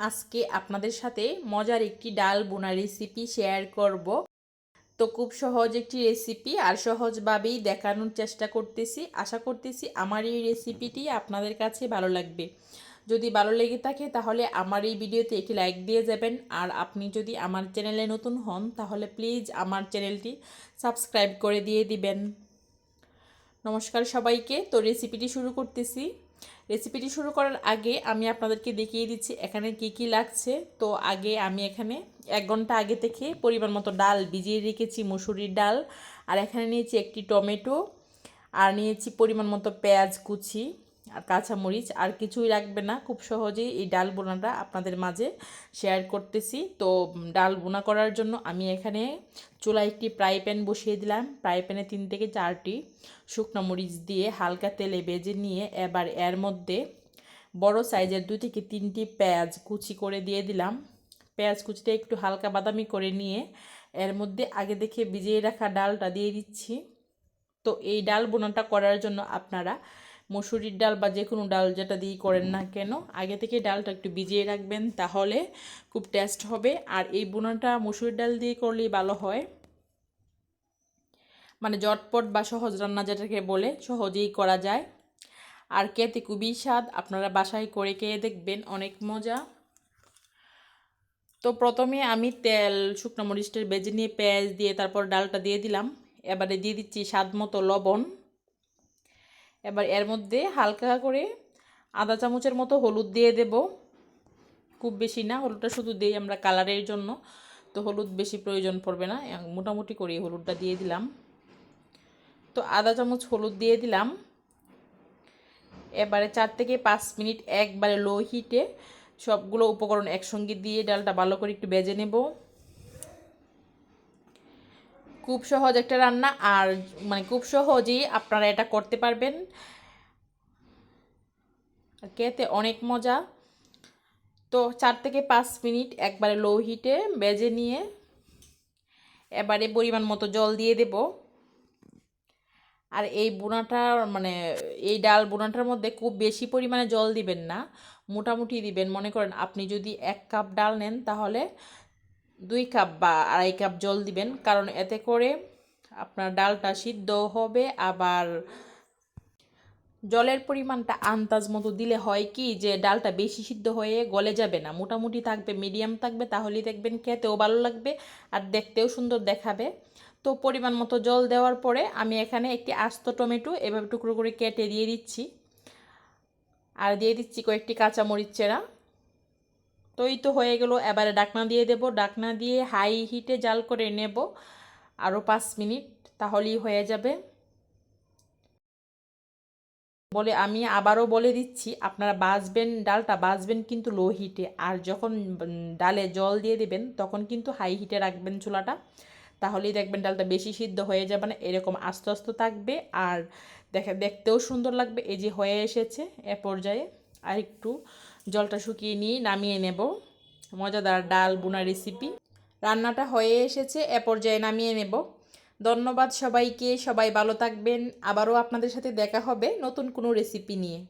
আজকে আপনাদের সাথে মজার একটি ডাল বোনা রেসিপি শেয়ার করব। তো খুব সহজ একটি রেসিপি আর সহজভাবেই দেখানোর চেষ্টা করতেছি। আশা করতেছি আমার এই রেসিপিটি আপনাদের কাছে ভালো লাগবে। যদি ভালো লেগে থাকে তাহলে আমার এই ভিডিওতে একটি লাইক দিয়ে যাবেন। আর আপনি যদি আমার চ্যানেলে নতুন হন তাহলে প্লিজ আমার চ্যানেলটি সাবস্ক্রাইব করে দিয়ে দিবেন। নমস্কার সবাইকে। তো রেসিপিটি শুরু করতেছি। রেসিপিটি শুরু করার আগে আমি আপনাদেরকে দেখিয়ে দিচ্ছি এখানে কি কি লাগছে। তো আগে আমি এখানে এক ঘণ্টা আগে থেকে পরিমাণ মতো ডাল ভিজিয়ে রেখেছি, মুসুরির ডাল। আর এখানে নিয়েছি একটি টমেটো। আর নিয়েছি পরিমাণ মতো পেঁয়াজ কুচি। আর কাঁচামরিচ আর কিছুই রাখবে না। খুব সহজেই এই ডাল বোনাটা আপনাদের মাঝে শেয়ার করতেছি। তো ডাল বোনা করার জন্য আমি এখানে চুলায় একটি ফ্রাই প্যান বসিয়ে দিলাম। ফ্রাই প্যানে তিন থেকে চারটি শুকনো মরিচ দিয়ে হালকা তেলে বেজে নিয়ে এবার এর মধ্যে বড় সাইজের দুই থেকে তিনটি পেঁয়াজ কুচি করে দিয়ে দিলাম। পেঁয়াজ কুচিটা একটু হালকা বাদামি করে নিয়ে এর মধ্যে আগে দেখে ভিজিয়ে রাখা ডালটা দিয়ে দিচ্ছি। তো এই ডাল বোনাটা করার জন্য আপনারা মসুরির ডাল বা যে কোনো ডাল যেটা দিয়ে করেন না কেন, আগে থেকে ডালটা একটু ভিজিয়ে রাখবেন তাহলে খুব টেস্ট হবে। আর এই বোনাটা মসুরির ডাল দিয়ে করলেই ভালো হয়। মানে জটপট বা সহজ রান্না যেটাকে বলে, সহজেই করা যায়। আর খেতে খুবই স্বাদ, আপনারা বাসায় করে খেয়ে দেখবেন, অনেক মজা। তো প্রথমে আমি তেল, শুকনো মরিচটা বেজে নিয়ে পেঁয়াজ দিয়ে তারপর ডালটা দিয়ে দিলাম। এবারে দিয়ে দিচ্ছি স্বাদ মতো লবণ। এবার এর মধ্যে হালকা করে আধা চামচের মতো হলুদ দিয়ে দেব। খুব বেশি না, হলুদটা শুধু দিই আমরা কালারের জন্য, তো হলুদ বেশি প্রয়োজন পড়বে না। মোটামুটি করে হলুদটা দিয়ে দিলাম। তো আধা চামচ হলুদ দিয়ে দিলাম। এবারে চার থেকে পাঁচ মিনিট একবারে লো হিটে সবগুলো উপকরণ একসঙ্গে দিয়ে ডালটা ভালো করে একটু বেজে নেব। খুব সহজ একটা রান্না, আর মানে খুব সহজেই আপনারা এটা করতে পারবেন। খেতে অনেক মজা। তো চার থেকে পাঁচ মিনিট একবারে লো হিটে বেজে নিয়ে এবারে পরিমাণ মতো জল দিয়ে দেব। আর এই বোনাটার মানে এই ডাল বোনাটার মধ্যে খুব বেশি পরিমাণে জল দিবেন না, মোটামুটি দিবেন। মনে করেন আপনি যদি এক কাপ ডাল নেন তাহলে দুই কাপ বা আড়াই কাপ জল দিবেন, কারণ এতে করে আপনার ডালটা সিদ্ধ হবে। আবার জলের পরিমাণটা আন্দাজ মতো দিলে হয় কি যে ডালটা বেশি সিদ্ধ হয়ে গলে যাবে না, মোটামুটি থাকবে মিডিয়াম থাকবে, তাহলেই দেখবেন খেতেও ভালো লাগবে আর দেখতেও সুন্দর দেখাবে। তো পরিমাণ মতো জল দেওয়ার পরে আমি এখানে একটি আস্ত টমেটো এভাবে টুকরো করে কেটে দিয়ে দিচ্ছি। আর দিয়ে দিচ্ছি কয়েকটি কাঁচামরিচ চেরা। তো এই তো হয়ে গেল, এবারে ডাকনা দিয়ে দেব, ডাকনা দিয়ে হাই হিটে জাল করে নেব আরও পাঁচ মিনিট, তাহলেই হয়ে যাবে। বলে আমি আবারও বলে দিচ্ছি, আপনারা বাজবেন ডালটা বাজবেন কিন্তু লো হিটে আর যখন ডালে জল দিয়ে দেবেন, তখন কিন্তু হাই হিটে রাখবেন চুলাটা, তাহলেই দেখবেন ডালটা বেশি সিদ্ধ হয়ে যাবে না, এরকম আস্তে আস্তে থাকবে, আর দেখে, দেখতেও সুন্দর লাগবে, এই যে হয়ে এসেছে, এ পর্যায়ে। আর একটু জলটা শুকিয়ে নিয়ে নামিয়ে নেব। মজাদার ডাল বোনা রেসিপি রান্নাটা হয়ে এসেছে, এ পর্যায়ে নামিয়ে নেব। ধন্যবাদ সবাইকে, সবাই ভালো থাকবেন। আবারও আপনাদের সাথে দেখা হবে নতুন কোনো রেসিপি নিয়ে।